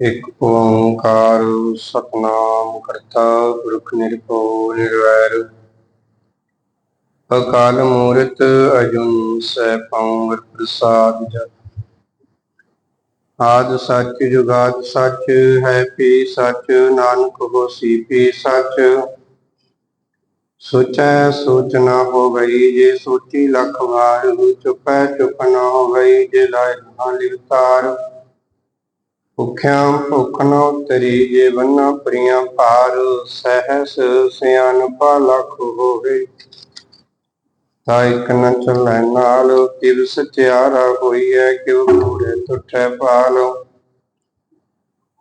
ਇਕ ਓੰਕਾਰ ਸਤਨਾਮ ਕਰਤਾ ਪੁਰਖ ਨਿਰਭਉ ਨਿਰਵੈਰ। ਅਕਾਲ ਮੂਰਤ ਅਜੂਨੀ ਸੈਭੰ ਗੁਰ ਪ੍ਰਸਾਦ ਜਪ। ਆਦ ਸੱਚ ਜੁਗਾਦ ਸੱਚ ਹੈ ਪੀ ਸੱਚ, ਨਾਨਕ ਹੋਸੀ ਪੀ ਸੱਚ। ਸੋਚੈ ਸੋਚ ਨਾ ਹੋ ਗਈ ਜੇ ਸੋਚੀ ਲੱਖ ਵਾਰ, ਚੁਪੈ ਚੁਪ ਨਾ ਹੋ ਗਈ ਜੇ ਲਾਇ ਨਾ ਲਿਵਤਾਰ ਭੁਖਿਆ ਭੁਖ ਨ ਉਤਰੀ ਜੇ ਬੰਨਾ ਪ੍ਰੀਆਂ ਭਾਰ, ਸਹਸ ਸਿਆਨਪਾ ਲਖ ਹੋਵੇ। ਤਾ ਇਕ ਨ ਚੱਲੈ ਨਾਲ, ਕਿਵ ਸਚਿਆਰਾ ਹੋਈਐ, ਕਿਵ ਕੂੜੇ ਤੁਠੈ ਪਾਲ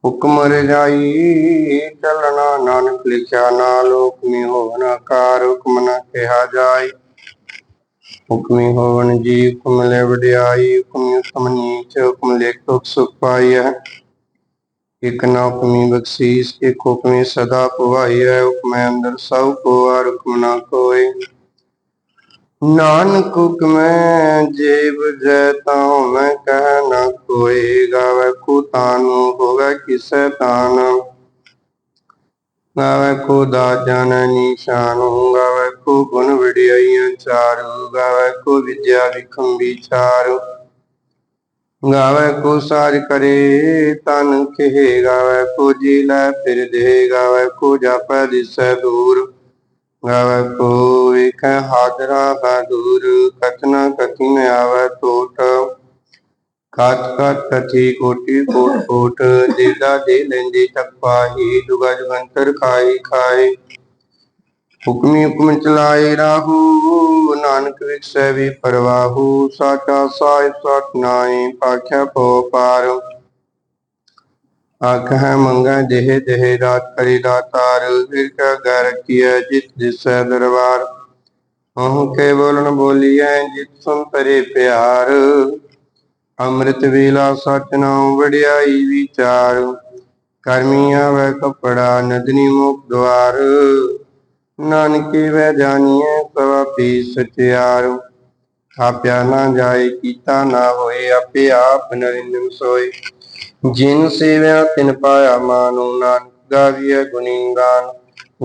ਹੁਕਮ ਰਜਾਈ ਚੱਲਣਾ ਨਾਨਕ ਲਿਖਿਆ ਨਾਲ, ਹੁਕਮੀ ਹੋਵਨ ਆਕਾਰ, ਹੁਕਮ ਨ ਕਿਹਾ ਜਾਈ। ਹੁਕਮੀ ਹੋਵਨ ਜੀ ਹੁਕਮ ਲੈ ਵਡਿਆਈ, ਹੁਕਮ ਉਤਮ ਨੀਚ, ਹੁਕਮ ਲੇਖ ਸੁਖ ਪਾਈਐ। ਇਕ ਨਾ ਹੁਕਮੀ ਬਖਸ਼ੀਸ, ਇਕ ਹੁਕਮੀ ਸਦਾ ਪੁਵਾਈਐ ਹੁਕਮੈ ਅੰਦਰ ਸਭ ਕੋ ਆਰ ਹੁਕਮ ਨਾ ਕੋਇ ਨਾਨਕ ਹੁਕਮੈ ਜੇ ਬੁਝੈ ਤਾਂ ਮੈਂ ਕਹਿ ਨਾ ਕੋਈ ਗਾਵੇ ਕੋ ਤਾਨੂ, ਹੋਵੇ ਕਿਸੈ ਤਾਨ। ਗਾਵੇ ਕੋ ਦਾ ਨਿਸ਼ਾਨ, ਗਾਵੇ ਕੋ ਗੁਣ ਵਡਿਆਈਆਂ ਚਾਰੂ। ਗਾਵੇ ਕੋ ਵਿਦਿਆ ਵਿਖੰ ਵਿਚਾਰ ਗਾਵੇ ਕੋ ਸਾਜ ਕਰੇ, ਤਨ ਕਹਿ ਗਾਵੇ ਕੋ ਜੀ ਲੈ ਫਿਰ ਦੇ ਗਾਵੇ ਕੋ ਜਾਪੈ ਦਿਸੈ ਦੂਰ। ਗਾਵੇ ਕੋ ਵੇਖੈ ਹਾਜ਼ਰਾ ਹੈ ਕਤਨਾ ਕਤੀ ਆਵੇ ਟੋਟ। ਕਤ ਕਤ ਕਥੀ ਕੋਟੀ ਕੋਟ ਕੋਟ ਦੇਦਾ ਦੇ ਲੈਂਦੇ ਤਕ ਪਾਹੀ ਦੁਗਾ ਜਗੰਤਰ ਖਾਈ ਖਾਏ ਹੁਕਮੀ ਹੁਕਮ ਚਲਾਏ ਰਾਹੂ, ਨਾਨਕ ਵਿਖਸੈ ਵੀ ਪਰਵਾਹੂ, ਸਾਚਾ ਸਾਹਿਬ ਸਤ ਨਾਈ ਪਾਖਿਆ ਪੋ ਪਾਰ। ਆਖੈ ਮੰਗਾ ਦੇਹ ਦੇਹ ਰਾਤ ਕਰੀ ਦਾਤਾਰ ਫਿਰ ਕਾ ਗਰ ਕੀਆ ਜਿਤ ਦਿਸੈ ਦਰਬਾਰ। ਹਉ ਕੇ ਬੋਲਣ ਬੋਲੀਐ ਜਿਤ ਸੁਨ ਪਰੇ ਪਿਆਰ। ਅੰਮ੍ਰਿਤ ਵੇਲਾ ਸਚ ਨਾਮ ਵਡਿਆਈ ਵਿਚਾਰ। ਕਰਮੀ ਆਵੈ ਕਪੜਾ ਨਦਨੀ ਮੁਖ ਦਵਾਰ ਨਾਨਕੇ ਵੈ ਜਾਣੀਐ ਸਵਾਪੀ ਸਚਿਆਰ, ਆਪਿਆ ਨਾ ਜਾਏ ਕੀਤਾ ਨਾ ਹੋਏ, ਆਪੇ ਆਪ ਨਰਿੰਦਨ ਸੋਏ। ਜਿਨ ਸੇਵਿਆ ਤਿਨ ਪਾਇਆ ਮਾਨੁ, ਨਾਨਕ ਗਾਵੀਐ ਗੁਣੀ ਗਾਨ,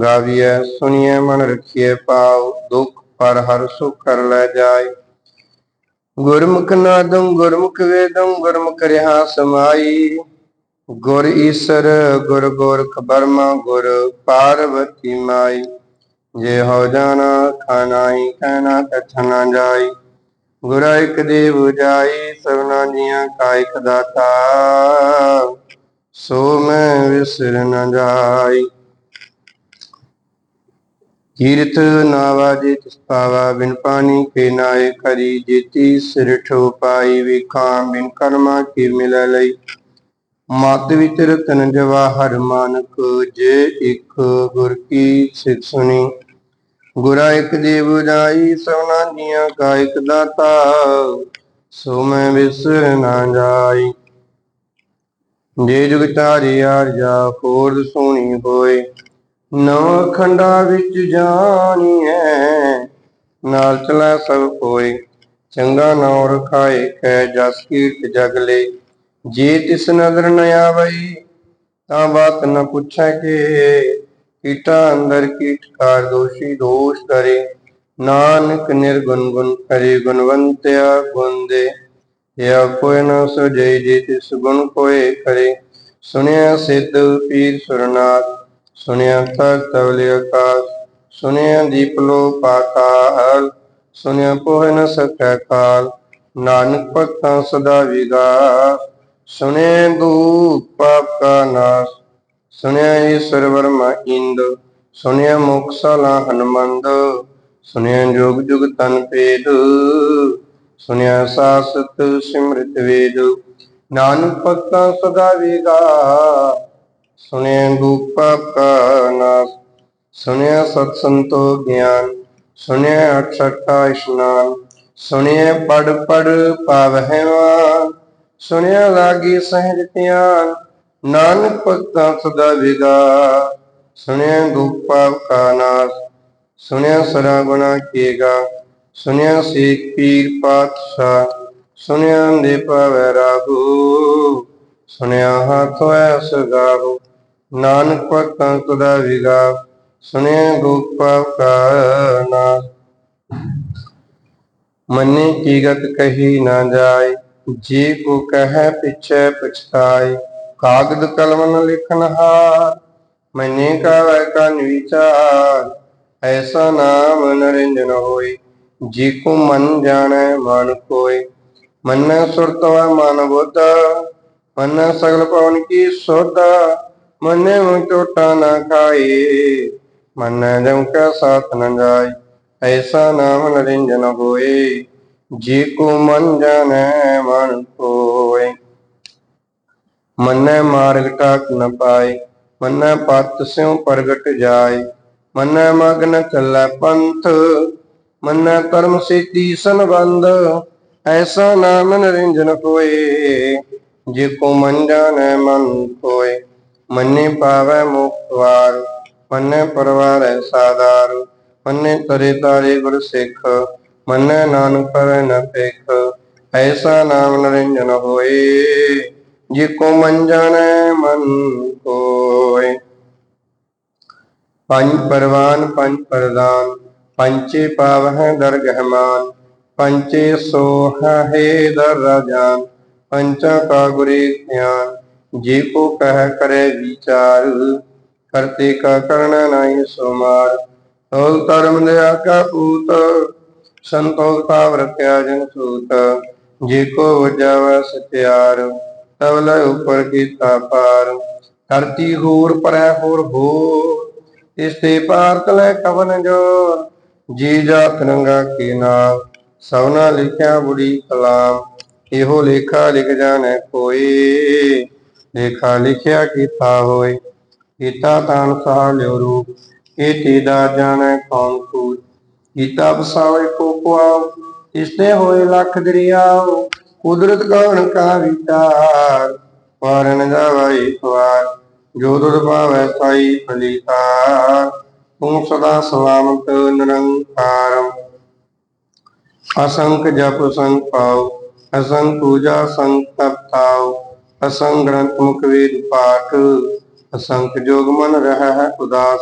ਗਾਵੀਐ ਸੁਣੀਐ ਮਨ ਰਖੀਐ ਪਾਉ ਦੁਖ ਪਰ ਹਰ ਸੁਖ ਕਰ ਲੈ ਜਾਏ। ਗੁਰਮੁਖ ਨਾਦੰ, ਗੁਰਮੁਖ ਵੇਦੰ, ਗੁਰਮੁਖ ਰਿਹਾ ਸਮਾਈ। ਗੁਰ ਈਸਰ, ਗੁਰ ਗੋਰਖ ਬਰਮਾ, ਗੁਰ ਪਾਰਵਤੀ ਮਾਈ। ਜੇ ਹੋ ਜਾਣਾ ਖਾਨਾਈ ਕਹਿਣਾ ਕਥਨਾ ਜਾਈ। ਗੁਰਾ ਇਕ ਦੇਵ ਜਾਈ, ਸਭਨਾ ਜੀਆਂ ਕਾ ਦਾਤਾ। ਸੋ ਮੈਂ ਵਿਸਰ ਨ ਜਾਈ। ਕੀਰਤ ਨਾਵਾ ਜੇ ਤਿਸ ਪਾਵਾ, ਬਿਨ ਪਾਣੀ ਕੇ ਨਾਏ ਕਰੀ। ਜੇਤੀ ਸਿਰ ਠੋ ਪਾਈ, ਵਿਖਾਂ ਬਿਨ ਕਰਮਾ ਕੀ ਮਿਲ ਲਈ। ਮਤ ਵਿਚ ਰਤਨ ਜਵਾਹਰ ਮਾਨਕ, ਜੇ ਇੱਕ ਗੁਰ ਕੀ ਸਿਖ ਸੁਣੀ। ਗੁਰਾ ਇਕ ਦੇਵ ਜਾਈ ਸਭਨਾ ਜੀਆਂ ਕਾ ਇਕ ਦਾਤਾ, ਸੋ ਮੈਂ ਵਿਸਰ ਨਾ ਜਾਈ। ਜੇ ਜੁਗ ਤਾਰੀ ਆਰਜਾ ਹੋਰ ਸੋਣੀ ਹੋਏ। ਨਵ ਖੰਡਾ ਵਿੱਚ ਜਾਣੀਐ ਨਾਲ ਚਲਾ ਸਭ ਕੋਏ ਚੰਗਾ ਨਾਉ ਰਖਾਏ, ਕੈ ਜਸ ਕੀਰਤ ਜਗ ਲੈ। ਜੇ ਤਿਸ ਨਦਰ ਨ ਆਵਈ, ਤਾਂ ਬਾਤ ਨ ਪੁੱਛੈ ਕੇ। ਕੀਟਾ ਅੰਦਰ ਕੀਟਕਾਰ ਦੋਸ਼ੀ ਦੋਸ਼ ਕਰੇ ਨਾਨਕ ਨਿਰਗੁਣ ਗੁਣ ਕਰੇ ਗੁਣਵੰਤਿਆ ਗੁਣ ਦੇ ਯਾ ਕੋਈ ਨ ਸੁਜੈ ਜੇ ਤਿਸ ਗੁਣ ਕੋਏ ਕਰੇ। ਸੁਨਿਆ ਸਿੱਧ ਪੀਰ ਸੁਰਨਾਥ ਸੁਨਿਆ ਤਖਤ ਤਵਲਿ ਆਕਾਸ ਸੁਨਿਆ ਦੀਪ ਪਾਤਾਲ ਸੁਨਿਆ ਪੋਹ ਨ ਸਕੈ ਕਾਲ। ਨਾਨਕ ਭਗਤਾਂ ਸਦਾ ਵਿਗਾਸ ਸੁਨੇ ਦੂਖ ਪਾਪ ਕਾ ਨਾਸ। ਸੁਨਿਆ ਈਸ਼ਵਰ ਵਰਮਾ ਇੰਦ, ਸੁਣਿਆ ਮੁਖ ਸਲਾ ਹਨਮੰਦ, ਸੁਣਿਆ ਜੋਗ ਜੁਗ ਤਨ ਪੇਦ ਸੁਨਿਆ ਸਾਸਤ ਸਿਮਰਤ ਵੇਦ, ਨਾਨਕ ਭਗਤਾਂ ਸਦਾ ਵਿਗਾ ਸੁਨਿਆ ਦੁਖ ਪਾਪ ਕਾ ਨਾਸ ਸੁਨਿਆ ਸਤ ਸੰਤੋ ਗਿਆਨ ਸੁਨਿਆ ਅਠਠਾ ਇਸ਼ਨਾਨ ਸੁਨਿਆ ਪੜ ਪੜ ਪਾਵਹਿ ਸੁਣਿਆ ਲਾਗੀ ਸਹਿਜ ਧਿਆਨ ਨਾਨਕ ਭਗਤਾਂ ਸਦਾ ਵਿਗਾ ਸੁਣਿਆ ਦੁਖ ਪਾਪ ਕਾ ਨਾਸ ਸੁਨਿਆ ਸਰਾ ਗੁਣਾ ਕੀਗਾ, ਸੁਣਿਆ ਸੇਖ ਪੀਰ ਪਾਤਸ਼ਾਹ, ਸੁਣਿਆ ਦੇ ਪਾਵੈ ਰਾਹੂ ਸੁਨਿਆ ਹਾਥੋਂ ਐਸ ਗਾਵੋ ਨਾਨਕ ਭਗਤਾਂ ਤੁਦਾ ਵਿਗਾਵ ਸੁਨਿਆ ਗੋਪਾ ਕਾ ਨਾਮ ਮਨੇ ਕੀ ਗਤ ਕਹੀ ਨਾ ਜਾਏ, ਜੀ ਕੋ ਕਹੈ ਪਿਛੈ ਪਛਤਾਏ ਕਾਗਦ ਕਲਮ ਨ ਲਿਖਨ ਹਾਰ, ਮਨੇ ਕਾ ਵੈ ਕਨ ਵਿਚਾਰ। ਐਸਾ ਨਾਮ ਨਰਿੰਜਨ ਹੋਏ ਜੀ ਕੋ ਮਨ ਜਾਣੈ ਮਨ ਕੋਇ ਮਨ ਸੁਰਤਵਾ ਮਨ ਬੁੱਧ, ਮਨ ਸਗਲ ਪਵਨ ਕੀ ਸੋਧ। ਮਨੇ ਮੁ ਟੋਟਾ ਨਾ ਖਾਏ, ਮਨ ਜਮ ਕਾ ਸਾਥ ਨ ਜਾਏ। ਐਸਾ ਨਾਮ ਨਰਿੰਜਨ ਹੋਏ ਜੀ ਕੋ ਮਨ ਜਾਣੈ ਮਨ ਕੋਇ ਮਨੈ ਮਾਰਗ ਟਾਕ ਨ ਪਾਏ, ਮਨੈ ਪਤ ਸਿਉ ਪ੍ਰਗਟ ਜਾਏ, ਮਨੈ ਮਗਨ ਚੱਲੈ ਪੰਥ, ਮਨੈ ਕਰਮ ਸੇਤੀ ਸੰਬੰਧ, ਐਸਾ ਨਾਮ ਨਿਰੰਜਨ ਹੋਏ, ਜੇ ਕੋ ਮਨ ਜਾਣੈ ਮਨ ਕੋਇ ਮਨੇ ਪਾਵੈ ਮੁਕਤ ਵਾਰ, ਮਨੈ ਪਰਵਾਰੈ ਸਾਦਾਰ ਮਨੈ ਤਰੇ ਤਾਰੇ ਗੁਰ ਸਿੱਖ, ਮਨੈ ਨਾਨਕ ਕਰੈ ਨ ਭਿਖ, ਐਸਾ ਨਾਮ ਨਿਰੰਜਨ ਹੋਏ। ਜੇ ਮਨ ਜਾਣੈ, ਮਨ ਕੋਇ। ਪੰਜ ਪਰਵਾਨ, ਪੰਜ ਪ੍ਰਦਾਨ ਪੰਚੇ ਪਾਵਹਿ ਦਰਗਹਿ ਪੰਚੇ ਸੋਹਹਿ ਦਰ ਰਾਜਾਨ, ਪੰਚਾ ਕਾ ਗੁਰੇ ਗਿਆਨ ਜੇ ਕੋ ਕਹਿ ਕਰੇ ਵਿਚਾਰ, ਕਰਤੇ ਕਾ ਕਰਣਾ ਨਾਹੀ ਸੁਮਾਰ। ਤੋਲ ਧਰਮ ਦਿਆ ਕਾ ਪੂਤ, ਸੰਤੋਖ ਭਾਵ ਰਖਿਆ ਜਨ ਸੂਤ। ਜੇ ਕੋ ਵਜਾਵੈ ਸਤਿਆਰ ਤਬ ਉਪਰ ਕੀਤਾ ਪਾਰ, ਧਰਤੀ ਹੋਰ ਪਰੈ ਹੋਰ ਹੋ ਇਸ ਤੇ ਭਾਰਤ ਲੈ ਕਵਨ ਜੋਰ, ਜੀ ਜਾ ਤਿਰੰਗਾ ਕੀ ਨਾਮ, ਸਭਨਾ ਲਿਖਿਆ ਬੁੜੀ ਕਲਾਮ, ਇਹੋ ਲੇਖਾ ਲਿਖ ਜਾਣੈ ਕੋਈ, ਲੇਖਾ ਲਿਖਿਆ ਕੀਤਾ ਹੋਏ, ਕੀਤਾ ਤਾਨ ਸਾਹ ਲਿਓ ਰੂਪ ਇਹ ਤੇਦਾ ਜਾਣੈ ਕੌਣ ਕੂ ਕੀਤਾ ਬਸਾਵੇ ਕੋ ਕੁਆਉ ਇਸਤੇ ਹੋਏ ਲੱਖ ਦਰਿਆਉ ਕੁਦਰਤ ਕੌਣ ਕਾ ਵਿਚਾਰ ਵਾਰਨ ਜਾਵਾ ਵਾਰ ਜੋ ਦੁਰ ਭਾਵੈ ਸਾਈ ਫਲੀਕਾਰ ਤੂੰ ਸਦਾ ਸਲਾਮਤ ਨਿਰੰਕਾਰ। ਅਸੰਖ ਜਪ ਸੰਖ ਪਾਉ ਅਸੰਖ ਪੂਜਾ ਸੰਖ ਤਪ ਅਸੰਖ ਗ੍ਰੰਥ ਮੁਖ ਵੇਦ ਪਾਠ, ਅਸੰਖ ਜੋਗ ਮਨ ਰਹਿ ਉਦਾਸ।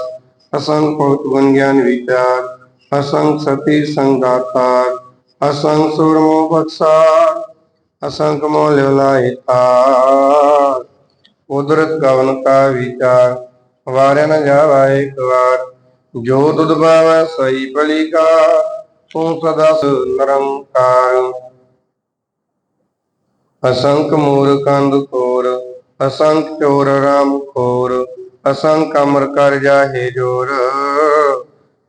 ਅਸੰਖ ਬਹੁਤ ਗੁਣ ਗਿਆਨ ਵਿਚਾਰ, ਅਸੰਖ ਸਤੀ ਸੰਗਾਤਾਰ। ਅਸੰਖ ਸੁਰਮੋ ਬਖਸਾਰ। ਅਸੰਖ ਮੋ ਲਿਵਲਾਇ ਤਾਰ। ਕੁਦਰਤ ਕਵਨ ਕਾ ਵਿਚਾਰ, ਵਾਰਿਆ ਨ ਜਾਵਾ ਇੱਕ ਵਾਰ। ਜੋ ਤੁਧ ਭਾਵੈ ਸਈ ਭਲੀ ਕਾ ਤੂੰ ਸਦਾ ਨਿਰੰਕਾਰ ਅਸੰਖ ਮੂਰ ਕੰਦ ਕੋਰ, ਅਸੰਖ ਚੋਰ ਰਾਮ ਖੋਰ, ਅਸੰਖ ਅਮਰ ਕਰ ਜਾਹੇ ਜੋਰ।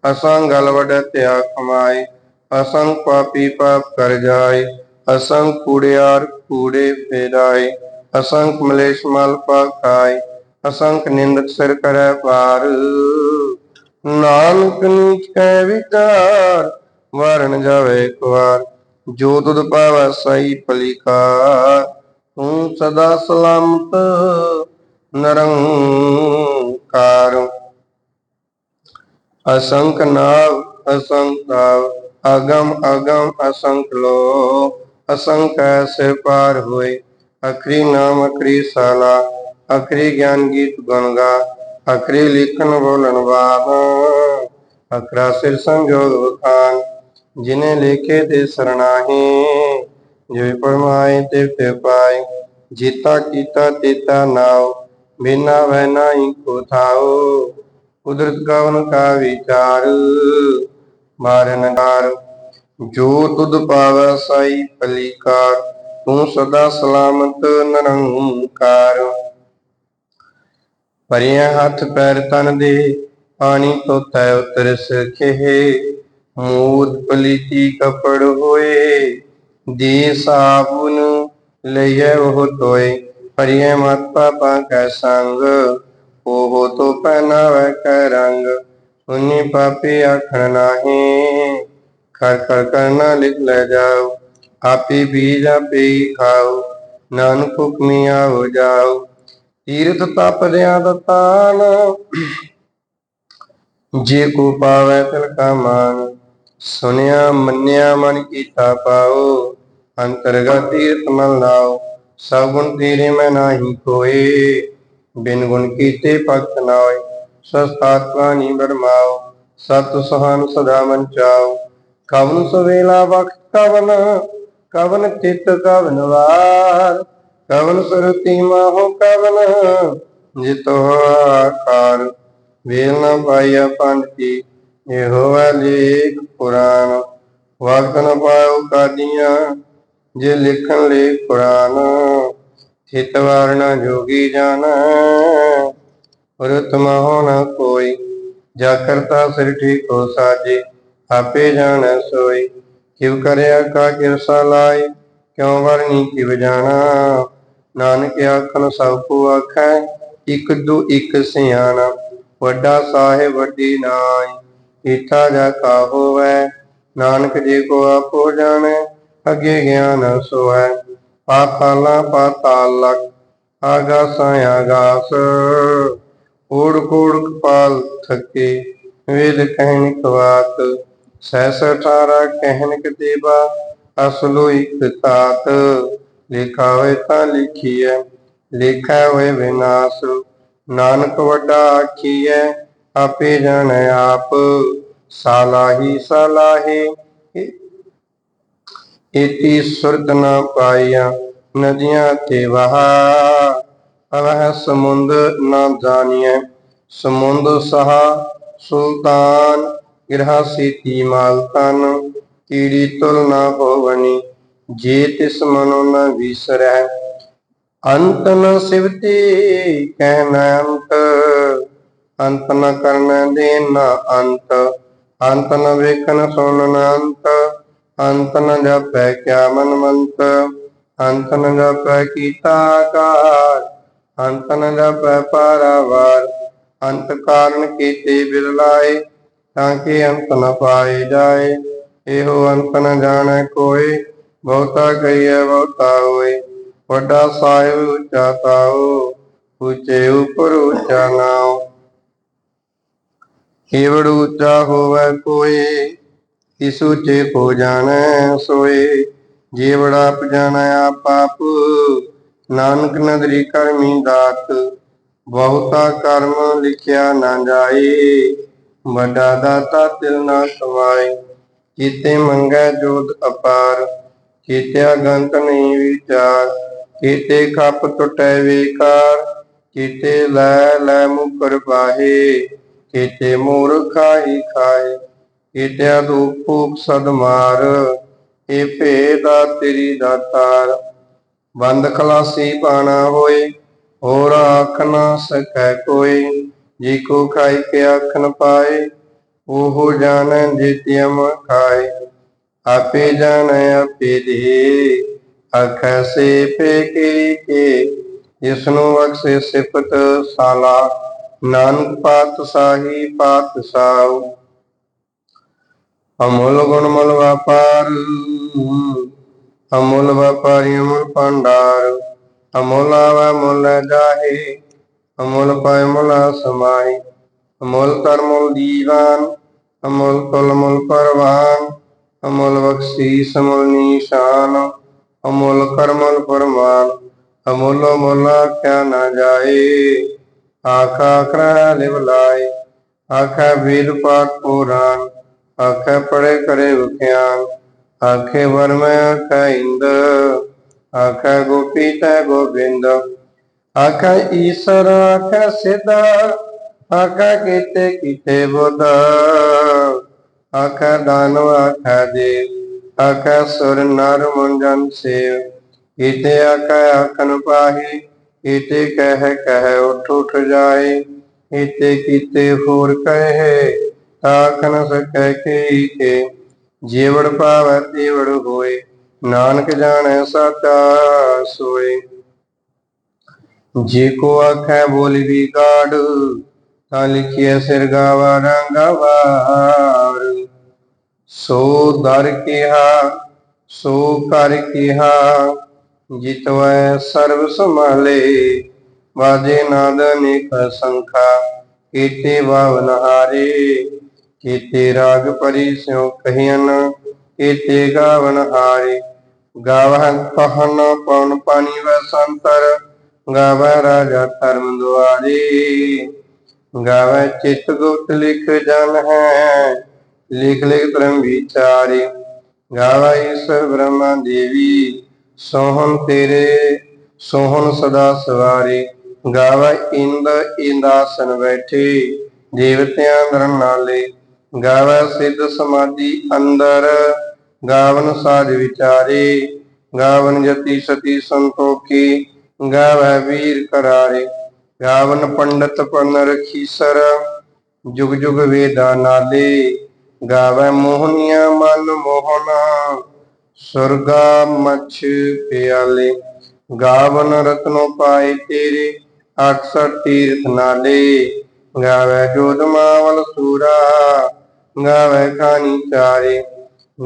ਅਸੰਖ ਗਲਵੜ ਤਿਆ ਕਮਾਏ, ਅਸੰਖ ਪਾਪੀ ਪਾਪ ਕਰ ਜਾਏ। ਅਸੰਖ ਕੂੜਿਆਰ ਕੂੜੇ ਫੇਰਾਏ ਅਸੰਖ ਮਲੇਸ਼ ਮਲ ਪਕਾਏ ਅਸੰਖ ਨਿੰਦਕ ਸਿਰ ਕਰੈ ਪਾਰ ਨਾਨਕ ਨੀਚ ਕੈ ਵਿਚਾਰ ਵਰਨ ਜਾਵੇ ਇੱਕ ਜੋ ਤੁਧ ਪਾਵੈ ਸਈ ਭਲੀਕਾਰ ਤੂੰ ਸਦਾ ਸਲਾਮਤ, ਨਿਰੰਕਾਰ। ਅਸੰਖ ਨਾਵ ਅਸੰਖ ਤਾਵ, ਅਗਮ ਅਗਮ ਅਸੰਖ ਲੋ ਅਸੰਖ ਐਸੇ ਪਾਰ ਹੋਏ, ਅਖਰੀ ਨਾਮ, ਅਖਰੀ ਸਾਲਾ, ਅਖਰੀ ਗਿਆਨ ਗੀਤ ਗੁਣ ਗਾ, ਅਖਰੀ ਲਿਖਣ ਬੋਲਣ ਬਾਦ ਅਖਰਾ ਸਿਰ ਸੰਜੋਗ ਵਖਾਨ ਜਿਨੇ ਲੇਖੇ ਤੇ ਸਰਣਾਹੀ ਜਿਵੇਂ ਪਰਮਾਏ ਤੇ ਤੇ ਪਾਏ, ਜੀਤਾ ਕੀਤਾ ਤੇਤਾ ਨਾਉ, ਬਿਨਾ ਵੈ ਨਾਹੀ ਕੋ ਥਾਉ, ਕੁਦਰਤ ਕਵਨ ਕਾ ਵਿਚਾਰ, ਮਾਰਨ ਜੋ ਤੁਧ ਪਾਵੈ ਸਾਈ ਪਲੀਕਾਰ, ਤੂੰ ਸਦਾ ਸਲਾਮਤ ਨਿਰੰਕਾਰ। ਪਰਿਆ ਹੱਥ ਪੈਰ ਤਨ ਦੇ, ਪਾਣੀ ਧੋਤੈ ਉਤਰ ਸਖੇ ਮੂਦ ਪਲੀਤੀ ਕਪੜ ਹੋਏ ਦੇ ਸਾਬੁਨ ਲਈਐ ਉਹ ਤੋਏ ਪਰਿਐ ਮਤ ਪਾਪਾ ਕੈ ਸੰਗ, ਉਹ ਤੋ ਪਹਿਨਾਵੈ ਕੈ ਰੰਗ। ਉਨੀ ਪਾਪੀ ਆਖਣ ਨਾਹੀ। ਕਰ ਕਰ ਕਰਨਾ ਲਿਖ ਲੈ ਜਾਓ। ਆਪੇ ਬੀਜ ਆਪੇ ਹੀ ਖਾਓ, ਨਾਨਕ ਹੁਕਮੀ ਆਓ ਜਾਓ। ਤੀਰਥ ਤਪਦਿਆਂ ਦਤਾਨ ਜੇ ਕੋ ਪਾਵੈ ਤਿਲ ਕਾ ਮਾਨ ਸੁਨਿਆ ਮੰਨਿਆ ਮਨ ਕੀਤਾ ਪਾਓ, ਅੰਤਰਗਤ ਤੀਰਥ ਮਲ ਲਾਓ। ਸਭ ਗੁਣ ਤੇਰੇ ਮੈਂ ਨਾਹੀ ਕੋਏ, ਬਿਨ ਗੁਣ ਕੀਤੇ ਭਗਤ ਨਾ ਹੋਏ ਸਸਤਾਤਮਾ ਨੀ ਬਰਮਾਓ ਸਤ ਸੁਹਾਨ ਸਦਾ ਮਨ ਚਾਓ। ਕਵਨ ਸੁਵੇਲਾ ਵਕਤ ਕਵਨ ਕਵਨ ਚਿਤ ਕਵਨ ਵਾਰ, ਕਵਨ ਸੁਰਤੀ ਮਾਹੋ ਕਵਨ, ਜਿਤੋ ਆਕਾਰ ਵੇਲ ਨ ਪਾਇਆ ਪੰਡਤੀ ਇਹੋ ਲੇਖ ਪੁਰਾਨ ਵਕਤ ਨ ਪਾਇਓ ਕਾਦੀਆਂ ਜੇ ਲਿਖਣ ਲੇ ਕੁਰਾਨ, ਚਿਤ ਵਾਰਣਾ ਜੋਗੀ ਜਾਣੈ ਉਰਤਮ ਹੋ ਨ ਕੋਈ ਜਾ ਕਰਤਾ ਸਿਰ ਠੀਕ ਹੋ ਸਾਜੇ। ਆਪੇ ਜਾਣੈ ਸੋਈ, ਕਿਵ ਕਰਿਆ ਕਾ ਕਿਰਸਾ ਲਾਈ, ਕਿਉ ਵਰਨੀ ਕਿਵ ਜਾਣਾ? ਨਾਨਕ ਆਖਣ ਸਭ ਕੋ ਆਖੈ, ਇਕ ਦੂ ਇਕ ਸਿਆਣਾ, ਵੱਡਾ ਸਾਹਿਬ ਵੱਡੀ ਨਾਈ, ਈਠਾ ਜਾ ਕਾ ਹੋਵੈ? ਨਾਨਕ ਜੀ ਕੋ ਆਪੋ ਜਾਣੈ, ਅੱਗੇ ਗਿਆਨ ਸੋਹੈ ਪਾਤਾਲਾ ਪਾਤਾਲ ਲਖ, ਆਗਾਸਾਂ ਆਗਾਸ। ਓੜ ਕੋੜ ਕਪਾਲ ਥਕੇ, ਵੇਦ ਕਹਿਣ ਕਵਾਤ ਸਹਿਸ ਅਠਾਰਾ ਕਹਿਣ ਦੇਵਾ, ਅਸਲੋ ਇਕ ਤਾਤ। ਲਿਖਾ ਹੋਏ ਤਾਂ ਲਿਖੀਐ, ਲਿਖਾ ਹੋਏ ਵਿਨਾਸ਼। ਨਾਨਕ ਵੱਡਾ ਆਖੀਐ, ਆਪੇ ਜਾਣੈ ਆਪ। ਸਾਲਾਹੀ, ਸਲਾਹੇ ਇਤੀ ਸੁਰਤ ਨਾ ਪਾਈਆ, ਨਦੀਆਂ ਤੇ ਵਹਾ। ਅਵਹ ਸਮੁੰਦ ਨਾ ਜਾਣੀਐ, ਸਮੁੰਦ ਸਹਾ ਸੁਲਤਾਨ। ਗਿਰਹਾ ਸੀਤੀ ਮਾਲਤਨ ਕੀੜੀ ਤੁਲ ਨਾ ਹੋਵਨੀ ਜੇ ਤਿਸ ਮਨੋ ਨ ਵਿਸਰੈ। ਅੰਤ ਨ ਸਿਵਤੀ ਕਹਿ ਅੰਤ ਅੰਤ ਨ ਕਰਨ ਦੇ ਨ ਅੰਤ। ਅੰਤ ਨ ਵੇਖਨ ਸੁਨ ਅੰਤ ਅੰਤ ਨ ਜਪੈ ਕਿਆ ਮਨ ਮੰਤ ਅੰਤ ਨ ਜਪੈ ਕੀਤਾ ਕਾਰ ਅੰਤ ਨ ਜਪੈ ਪਾਰਾਵਾਰ। ਅੰਤ ਕਾਰਨ ਕੀਤੇ ਬਿਰਲਾਏ ਤਾਂ ਕਿ ਅੰਤ ਨ ਪਾਏ ਜਾਏ। ਇਹੋ ਅੰਤ ਨ ਜਾਣੈ ਕੋਈ ਬਹੁਤਾ ਕਹੀਐ ਬਹੁਤਾ ਹੋਏ। ਵੱਡਾ ਸਾਹਿਬ ਉੱਚਾ ਤਾਉ ਉੱਚੇ ਉਪਰ ਉੱਚਾ ਨਾਉ ਏਵੜ ਉੱਚਾ ਹੋਵੇ ਕੋਈ ਇਸ ਉੱਚੇ ਕੋ ਜਾਣੈ ਸੋਏ। ਜੇ ਆਪ ਜਾਣੈ ਆਪ ਆਪ, ਨਾਨਕ ਨਦਰੀ ਕਰਮੀ ਦਾਤ। ਬਹੁਤਾ ਕਰਮ ਲਿਖਿਆ ਨਾ ਜਾਏ। ਵੱਡਾ ਦਾਤਾ ਤਿਲ ਨਾ ਕਮਾਏ ਕੀਤੇ ਮੰਗੈ ਜੋਤ ਅਪਾਰ ਕੀਤਿਆ ਗੰਤ ਨਹੀਂ ਵਿਚਾਰ ਕੀਤੇ ਖੱਪ ਟੁਟੈ ਵੇਕਾਰ ਕੀਤੇ ਲੈ ਲੈ ਮੁਕਰ ਪਾਹੇ ਕੀਤੇ ਮੂਰ ਖਾਈ ਖਾਏ ਕੀਤਿਆ ਦੂਪ ਭੂਖ ਸਦ ਮਾਰ, ਇਹ ਭੇਦਾ ਤੇਰੀ ਦਾਤਾਰ ਬੰਦ ਖਲਾਸੀ ਪਾਣਾ ਹੋਏ, ਹੋਰ ਆਖ ਨਾ ਸਕੈ ਕੋਈ। ਜੀ ਕੋ ਖਾਈ ਕੇ ਆਖ ਪਾਏ, ਉਹ ਜਾਣੈ ਜਿਤਿਅਮ ਖਾਏ। ਆਪੇ ਜਾਣੈ, ਆਪੇ ਦੇ ਆਖੈ ਸੇ ਪੇ ਕੇ ਕੇ। ਜਿਸ ਨੂੰ ਬਖਸ਼ੇ ਸਿਫਤ ਸਾਲਾ, ਨਾਨਕ ਪਾਤ ਸਾਹੀ, ਪਾਤ ਸਾਉ। ਅਮੁੱਲ ਗੁਣ ਮੁੱਲ ਵਪਾਰ, ਅਮੁੱਲ ਵਪਾਰੀ ਅਮੁੱਲ ਭੰਡਾਰ। ਅਮੁੱਲ ਆਵਾ, ਮੁੱਲ ਜਾਹੇ ਅਮੁੱਲ ਪਾਇ ਮੁੱਲ ਸਮਾਈ, ਅਮੁੱਲ ਕਰ ਮੁੱਲ ਦੀਵਾਨ ਅਮੁੱਲ ਕੁਲ ਮੁੱਲ ਪਰਵਾਨ, ਅਮੁੱਲ ਬਖਸ਼ੀਸ ਅਮੁੱਲ ਨੀਸ਼ਾਨ, ਅਮੁੱਲ ਕਰਮਲ ਪਰਮਾਨ, ਅਮੁੱਲ ਮੁਲਾ ਆਖਿਆ ਨਾ ਜਾਏ। ਆਖਾ ਕਰੈ ਲਿਵ ਲਾਏ, ਆਖੈ ਵੇਦ ਪਾਕ ਪੁਰਾਨ, ਆਖੈ ਪੜੇ ਕਰੇ ਵਿਖਿਆਨ ਆਖੇ ਵਰਮੈ ਆਖੈ ਇੰਦ, ਆਖੈ ਗੋਪੀ ਤੈ ਗੋਬਿੰਦ ਆਖੈ ਈਸ਼ਰ ਆਖੈ ਸਿਧਾ, ਆਖੈ ਕੀਤੇ ਕੀਤੇ ਬੁੱਧ। ਆਖੈ ਦਾਨਵ ਆਖੈ ਦੇਵ ਆਖੈ ਸੁਰ ਨਰ ਮੁੰਜਨ ਸੇਵ। ਕੀਤੇ ਆਖੈ ਆਖਨ ਪਾਹੀ, ਕੀਤੇ ਕਹਿ ਕਹਿ ਉਠ ਉਠ ਜਾਏ। ਕੀਤੇ ਕੀਤੇ ਹੋਰ ਕਹੇ ਆਖ ਨ ਸਕੈ ਕੇ ਕੇ। ਜੀਵੜ ਪਾਵੈ ਤੀਵੜ ਹੋਏ, ਨਾਨਕ ਜਾਣੈ ਸਾਚਾ ਸੋਏ। ਜੇ ਕੋ ਆਖੈ ਬੋਲੀ ਵੀ ਤਾਂ ਲਿਖਿਐ ਸਿਰ ਗਾਵਾ ਰੰਗਵਾਰ ਸੋ ਦਰ ਕਿਹਾ, ਸੋ ਕਰ ਕਿਹਾ, ਜਿਤਵੈ ਸਰਬ ਸੰਭਾਲੇ। ਵਾਜੇ ਨਾਦ ਅਨੇਕ ਸੰਖਾ, ਕੀਤੇ ਬਾਵਨ ਹਾਰੇ ਕੀਤੇ ਰਾਗ ਪਰੀ ਸਿਉ ਕਹਿਨ ਕੀਤੇ ਗਾਵਨ ਹਾਰੇ। ਗਾਵਹਿ ਪਹਨ ਪਉਨ ਪਾਣੀ ਵੈ ਸੰਤਰ ਰਾਜਾ ਧਰਮ ਦੁਆਰੇ ਗਾਵਹਿ ਚਿਤ ਗੁਪਤ ਲਿਖ ਜਨ ਹੈ, ਲਿਖ ਲਿਖ ਧਰਮ ਵਿਚਾਰੇ ਗਾਵਹਿ ਈਸ਼ਵਰ ਬ੍ਰਹਮਾ ਦੇਵੀ, ਸੋਹਣ ਤੇਰੇ, ਸੋਹਣ ਸਦਾ ਸਵਾਰੀ ਗਾਵਹਿ ਇੰਦ ਇੰਦਾਸਨ ਬੈਠੇ, ਦੇਵਤਿਆਂ ਦਰ ਨਾਲੇ ਗਾਵਹਿ ਸਿੱਧ ਸਮਾਧੀ ਅੰਦਰ, ਗਾਵਨ ਸਾਜ ਵਿਚਾਰੇ, ਗਾਵਨ ਜਤੀ ਸਤੀ ਸੰਤੋਖੀ ਗਾਵਹਿ ਵੀਰ ਕਰਾਰੇ ਗਾਵਨ ਪੰਡਤ ਪਨ ਰਖੀਸਰ ਜੁਗ ਜੁਗ ਵੇਦਾ ਨਾਲੇ, ਗਾਵੈ ਮੋਹਨੀਆ ਮਨ ਮੋਹਨਾ। ਸੁਰਗਾ ਮਛ ਪਿਆਲੇ, ਗਾਵਨ ਰਤਨੋ ਪਾਏ ਤੇਰੇ, ਅਕਸਰ ਤੀਰਥ ਨਾਲੇ। ਗਾਵੈ ਜੋਤ ਮਾਵਲ ਸੂਰਾ, ਗਾਵੈ ਖਾਨੀ ਚਾਰੇ।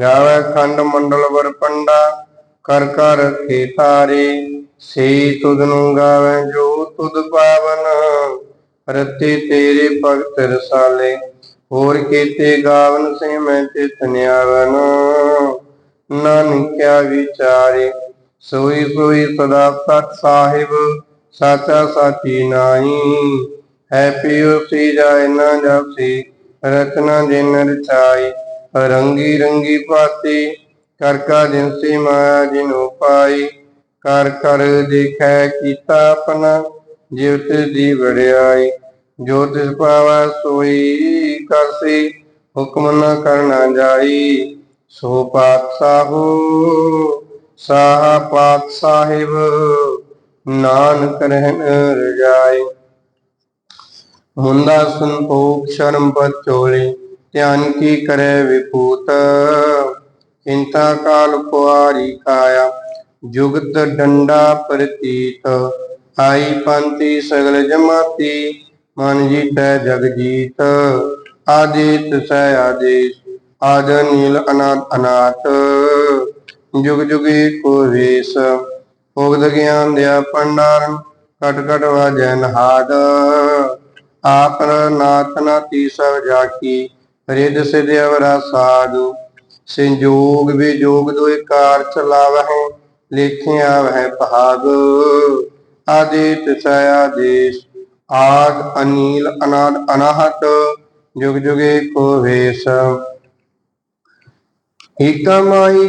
ਗਾਵੈ ਖੰਡ ਮੰਡਲ ਵਰ ਪੰਡਾ, ਕਰ ਕਰ ਰਖੇ ਤਾਰੇ। ਸੇ ਤੁਧ ਨੂੰ ਗਾਵੈ ਜੋ ਤੁਧ ਪਾਵਨ, ਰਤੇ ਤੇਰੇ ਭਗਤ ਰਸਾਲੇ। ਹੋਰ ਕੀਤੇ ਗਾਵਨ ਸੇ ਮੈਂ ਚਿਤ ਨਿਆਵਨ। ਨਾਨਕਿਆ ਵਿਚਾਰੇ, ਸੋਈ ਸੋਈ ਸਦਾ ਸਤ ਸਾਹਿਬ, ਸਾਚਾ ਸਾਚੀ ਨਾਹੀ। ਹੈ ਪਿਉ ਸੀ ਜਾਏ ਨਾ ਜਾਪੀ ਰਚਨਾ ਜਿਨ ਰਚਾਈ ਰੰਗੀ ਰੰਗੀ ਪਾਤੀ, ਕਰ ਕਾ ਜਿਨ ਸੀ ਮਾਇਆ ਜਿਨੁ ਪਾਈ ਕਰ ਕਰ ਦੇਖੈ ਕੀਤਾ ਆਪਣਾ ਜਿਵਤ ਦੀ ਵੜਿਆਈ ਜੋ ਤਿਸ ਪਾਵੈ ਸੋਈ ਕਰਸੀ, ਹੁਕਮ ਨ ਕਰਨਾ ਜਾਈ। ਸੋ ਪਾਤਸ਼ਾਹੋ, ਸਾਹ ਪਾਤ ਸਾਹਿਬ ਨਾਨਕ ਰਹਿਣ ਰਜਾਈ। ਮੁੰਦਾ ਸੰਤੋਖ ਸ਼ਰਮ ਪਚੋਲੇ ਧਿਆਨ ਕੀ ਕਰੇ ਵਿਪੂਤ। ਚਿੰਤਾ ਕਾਲ ਕੁਆਰੀ ਕਾਇਆ ਜੁਗਤ ਡੰਡਾ ਪ੍ਰਤੀਤ, ਆਈ ਪੰਤੀ ਸਗਲ ਜਮਾਤੀ, ਮਨ ਜੀਤੈ ਜਗ ਜੀਤ। ਆਦਿਤ ਸੈ ਆਦੇਸ਼ ਆਦ ਨੀਲ ਅਨਾਦ ਅਨਾਤ ਜੁਗ ਜੁਗੀ ਕੋ ਵੇਸ ਭੋਗਦ ਗਿਆਨ ਦਿਆ ਪੰਡਾਰਨ ਕਟ ਕਟ ਵਾਜੈ ਨਹਾਦ। ਆਪਨ ਨਾਥ ਨਾਤੀ ਸਭ ਜਾਕੀ ਰਿਦ ਸਿਧ ਅਵਰਾ ਸਾਧੂ। ਸੰਜੋਗ ਵਿਜੋਗ ਦੋਇ ਕਾਰ ਚਲਾਵਹਿ ਲੇਖਿਆ ਵਹਿ ਭਾਗ, ਆਦਿਤ ਸੈ ਆਦੇਸ਼ ਆਦ ਅਨੀਲ ਅਨਾਦ ਅਨਾਹਤ ਜੁਗ ਜੁਗੇ ਕੋ ਵੇਸ। ਇਕ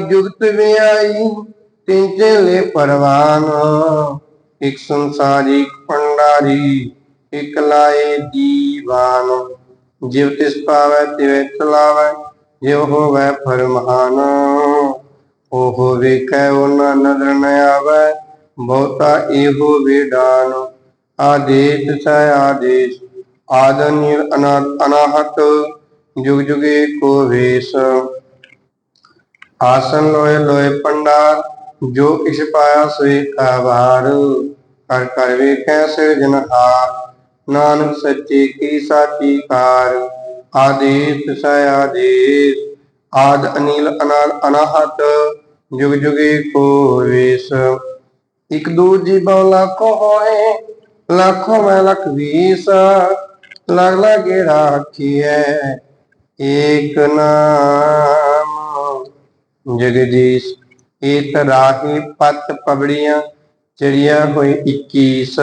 ਜੁਗਤ ਵਿਆਈ, ਤਿੰਨ ਚੇਲੇ ਪਰਵਾਨ। ਇਕ ਸੰਸਾਰੀ ਪੰਡਾਰੀ ਇਕ ਲਾਏ ਦੀਵਾਨ। ਜਿਵ ਤਿਸ ਪਾਵੈ, ਤਿਵੈ ਚਲਾਵੈ, ਜਿਵ ਹੋਵੈ ਫਰਮਾਨ ਉਹ ਵੇਖੈ ਉਹਨਾਂ ਨਦਰ ਨ ਆਵੈ, ਬਹੁਤਾ ਇਹੋ ਵਿਡਾਨ। ਆਦੇਸ਼ ਸੈ ਆਦੇਸ਼ ਆਦਨਿਰ ਅਨਾਹਤ, ਜੁਗ ਜੁਗੇ ਕੋ ਵੇਸ। ਆਸਨ ਲੋਏ ਲੋਏ ਪੰਡਾਰ ਜੋ ਕਿਛ ਪਾਇਆ ਸੋਈ ਕਾ ਵਾਰ ਕਰ ਕਰ ਵੇਖੈ ਸਿਰਜਨਹਾਰ ਨਾਨਕ ਸੱਚੇ ਕੀ ਸਾਚੀ ਕਾਰ। ਆਦੇਸ ਸੈ ਆਦੇਸ, ਆਦ ਅਨੀਲ ਅਨਾਦ ਅਨਾਹਤ ਜੁਗ ਜੁਗੇ ਕੋ ਵੇਸ ਇਕ ਦੂਜੀ ਬਹੁ ਲੱਖੋ ਹੋਏ, ਲੱਖੋ ਮੈਂ ਲਖ ਵੀਸ। ਲਗ ਲਗੇ ਰਾਖੀਐ, ਏਕ ਨਾਮ। ਜਗਦੀਸ਼ ਏਤ ਰਾਹੀ ਪਤ ਪਬੜੀਆਂ, ਚੜੀਆਂ ਹੋਈ 21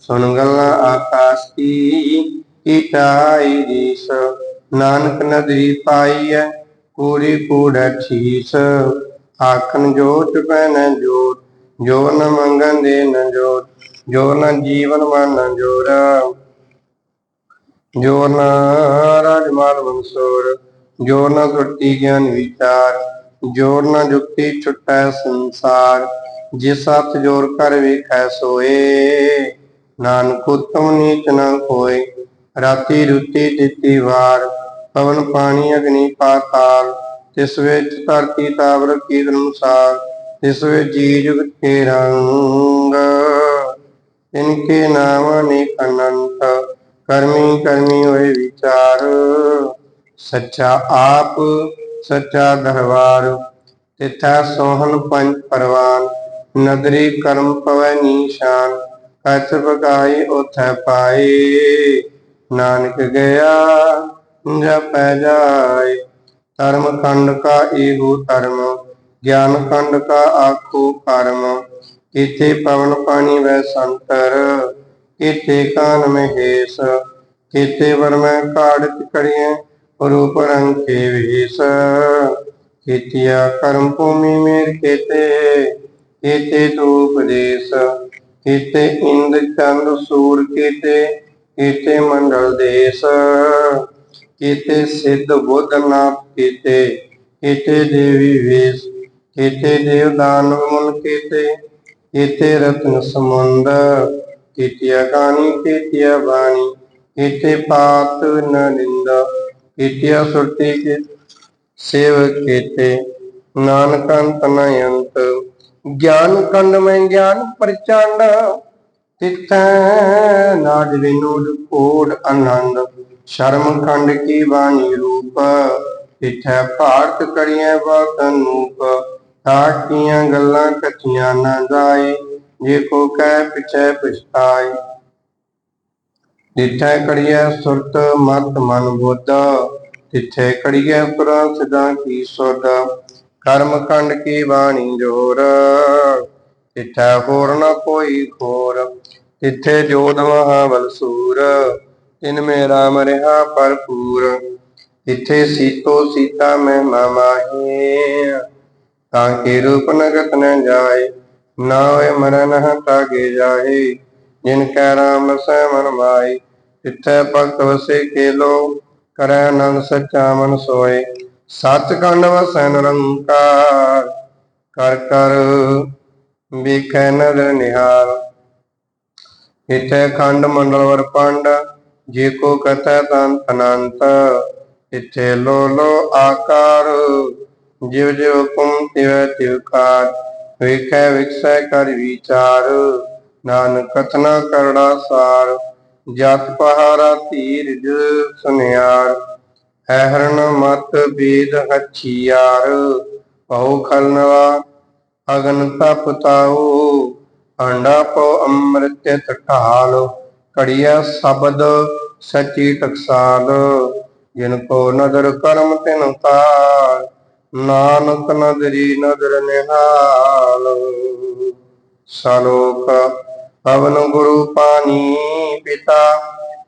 ਸੁਣ ਗੱਲਾਂ ਆਕਾਸ਼ ਕੀ ਇਟਾਈ ਦੀਸ ਨਾਨਕ ਨਦਰੀ ਪਾਈਐ, ਕੂੜੀ ਕੂੜ ਠੀਸ ਆਖਣ ਜੋਤ ਪੈਨ ਜੋਤ, ਜੋ ਨ ਮੰਗਨ ਦੇ ਨ ਜੋਤ, ਜੋ ਨ ਜੀਵਨ ਮਨ ਜੋਰ। ਜੋ ਨ ਰਾਜਮਾਲ ਮਨਸੂਰ, ਜੋ ਨ ਸੁਰਤੀ ਗਿਆਨ ਵਿਚਾਰ ਜੋਰ ਨ ਜੁਗਤੀ ਛੁਟੈ ਸੰਸਾਰ, ਜਿਸ ਹੱਥ ਜੋਰ ਕਰ ਵੇਖੈ ਸੋਏ। ਨਾਨਕ ਉਤਮ ਨੀਚ ਨ ਕੋਏ ਰਾਤੀ ਰੁਤੀ ਦਿੱਤੀ ਵਾਰ, ਪਵਨ ਪਾਣੀ ਅਗਨੀ ਪਾਤਾਲ ਤਿਸ ਵਿੱਚ ਧਰਤੀ ਤਾਵਰ ਕੀ ਅਨੁਸਾਰ ਤਿਸ ਵਿੱਚ ਜੀ ਜੁਗਤ ਕੇ ਰੰਗ। ਇਨਕੇ ਨਾਮ ਅਨੇਕ ਅਨੰਤ, ਕਰਮੀ ਕਰਮੀ ਹੋਏ ਵਿਚਾਰ। ਸੱਚਾ ਆਪ, ਸੱਚਾ ਦਰਬਾਰ, ਤਿਥੈ ਸੋਹਣ ਪੰਜ ਪਰਵਾਨ। ਨਦਰੀ ਕਰਮ ਪਵੈ ਨੀਸ਼ਾਨ, ਕਛ ਬਗਾਈ ਉਥੈ ਪਾਏ। ਨਾਨਕ ਗਿਆ, ਜਪੈ ਜਾਏ। ਧਰਮ ਕੰਡ ਕਾ ਏਹੋ ਧਰਮ, ਗਿਆਨ ਕੰਡ ਕਾ ਆਖੋ ਕਰਮ ਕੀਤੇ ਪਵਨ ਪਾਣੀ ਵੈ ਸੰਤਰ ਕੀਤੇ ਕਾਨ ਮਹੇਸ਼ ਕੀਤੇ ਵਰਮੈ ਕਾੜਤ ਕੜੀਐ ਰੂਪ ਰੰਗ ਕੇ ਵਿਸ। ਕੀਤਿਆ ਕਰਮ ਭੂਮੀ ਮੇਰ ਕੀਤੇ ਕੀਤੇ ਤੂ ਉਪਦੇਸ਼ ਕੀਤੇ ਇੰਦ ਚੰਦ ਸੂਰ ਕੀਤੇ ਕੀਤੇ ਮੰਡਲ ਦੇਸ। ਕੀਤੇ ਸਿੱਧ ਬੁੱਧ ਨਾਥ ਕੀਤੇ ਕੀਤੇ ਦੇਵੀ ਵੇਸ, ਕੀਤੇ ਦੇਵ ਦਾਨਵ ਮਨ ਕੀਤੇ ਕੀਤੇ ਰਤਨ ਸਮੁੰਦ ਕੀਤਿਆ ਕਾਣੀ ਕੀਤਿਆ ਬਾਣੀ, ਕੀਤੇ ਪਾਤ ਨ ਨਿੰਦਾ, ਕੀਤਿਆ ਸੁਰਤੀ ਕੀ ਸੇਵ ਕੀਤੇ। ਨਾਨਕ ਅੰਤ ਗਿਆਨ ਕੰਡ ਮੈਂ ਗਿਆਨ ਪ੍ਰਚੰਡ, ਤਿਥੈ ਨਾਦ ਵਿਨੋਦ ਕੋਡ ਆਨੰਦ। ਸ਼ਰਮ ਖੰਡ ਕੀ ਬਾਣੀ ਰੂਪ? ਤਿਥੈ ਭਾਰਤ ਕਰੀਐ ਬਹੁਤ ਅਨੂਪ ਤਾਕੀਆਂ ਗੱਲਾਂ ਕਥੀਆਂ ਨਾ ਜਾਏ, ਜੇ ਕੋ ਕਹਿ ਪਿਛੈ ਪਛਤਾਏ। ਤਿਥੈ ਕੜੀਐ ਸੁਰਤ, ਮਤ, ਮਨ, ਬੁੱਧ, ਤਿਥੈ ਕੜੀਐ ਪੁਰਾ ਸਦਾ ਕੀ ਸੁਧ? ਕਰਮ ਕੰਡ ਕੀ ਬਾਣੀ ਜੋਰ? ਤਿਥੈ ਹੋਰ ਨ ਕੋਈ ਖੋਰ। ਤਿਥੈ ਜੋਧ ਮਹਾਬਲ ਸੂਰ। ਤਿਨ ਮੇ ਰਾਮ ਰਹਾ ਭਰਪੂਰ ਇਥੇ ਸੀਤੋ ਸੀਤਾ ਮੈਂ ਮਾਮਾਹੇ। ਤਾਂ ਕੇ ਰੂਪ ਨਗਤ ਨ ਜਾਏ, ਨਾ ਹੋਏ ਮਰਨ ਹਟਾਗੇ ਜਾਏ। ਜਿਨ ਕੈ ਰਾਮ ਸੈ ਮਨ ਮਾਈ ਤਿਥੈ ਭਗਤ ਵਸੇ ਕੇ ਕਰੈ ਨੰਦ ਸੱਚਾ ਮਨ ਸੋਏ। ਸੱਚ ਕੰਡ ਵਸੈ ਨਿਰੰਕਾਰ, ਕਰ ਕਰ ਵੇਖੈ ਨਦਰ ਨਿਹਾਲ। ਇਥੇ ਖੰਡ ਮੰਡਲ ਵਰ ਪੰਡ ਜੇ ਕੋ ਕਥੈ ਤੰਤ ਅਨੰਤ, ਇਥੇ ਲੋ ਲੋ ਆਕਾਰ। ਜਿਵ ਜਿਵ ਕੁਮ ਤਿਵੈ ਤਿਵ ਕਾਰ, ਵੇਖੈ ਵਿਖਸੈ ਕਰ ਵਿਚਾਰ। ਨਾਨਕ ਕਥਨਾ ਕਰੜਾ ਸਾਰ, ਜਤ ਪਹਾਰਾ ਧੀਰਜ ਸੁਨਿਆਰ। ਐਹਰਨ ਮਤ ਬੀਦ ਹਛੀਆਰ। ਭਉ ਖਲਨਵਾ, ਅਗਨ ਤਪ ਤਾਉ, ਅੰਡਾ ਪੋ ਅੰਮ੍ਰਿਤ ਤਠਾਲ ਕੜੀਆ ਸ਼ਬਦ ਸਚੀ ਟਕਸਾਲ, ਜਿਨ ਕੋ ਨਦਰ ਕਰਮ ਤਿਨ ਤਾਲ, ਨਾਨਕ ਨਦਰੀ ਨਦਰ ਨਿਹਾਲ। ਸਲੋਕ, ਪਵਨ ਗੁਰੂ ਪਾਣੀ ਪਿਤਾ,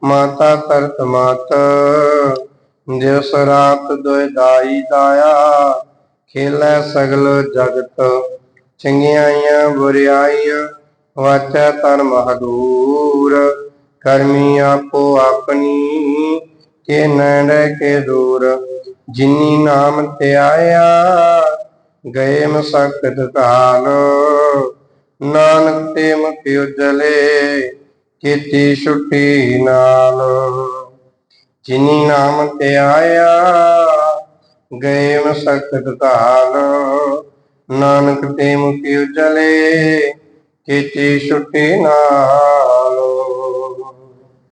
ਮਾਤਾ ਤਰਤ ਮਾਤ ਦਿਵਸ ਰਾਤ ਦੋਇ ਦਾਈ ਦਾਇਆ, ਖੇਲੇ ਸਗਲ ਜਗਤ, ਚੰਗਿਆਈਆਂ ਬੁਰਿਆਈਆਂ, ਵਾਚਾ ਤਨ ਮਹਦੂਰ ਕਰਮੀ ਆਪੋ ਆਪਣੀ, ਕੇ ਨੈਣ ਕੇ ਦੂਰ, ਜਿਨੀ ਨਾਮ ਤੇ ਆਇਆ, ਗਏ ਮਸਕਤ ਕਾਲ ਨਾਨਕ ਤੇ ਮੁਖ ਉਜਲੇ, ਕੀਤੀ ਛੁੱਟੀ ਨਾਲ। ਜਿਨੀ ਨਾਮ ਤੇ ਆਇਆ, ਗਏ ਮਸਕਤ ਕਾਲ ਨਾਨਕ ਤੇ ਮੁਖ ਉਜਲੇ, ਕੀਤੀ ਛੁੱਟੀ ਨਾਲ।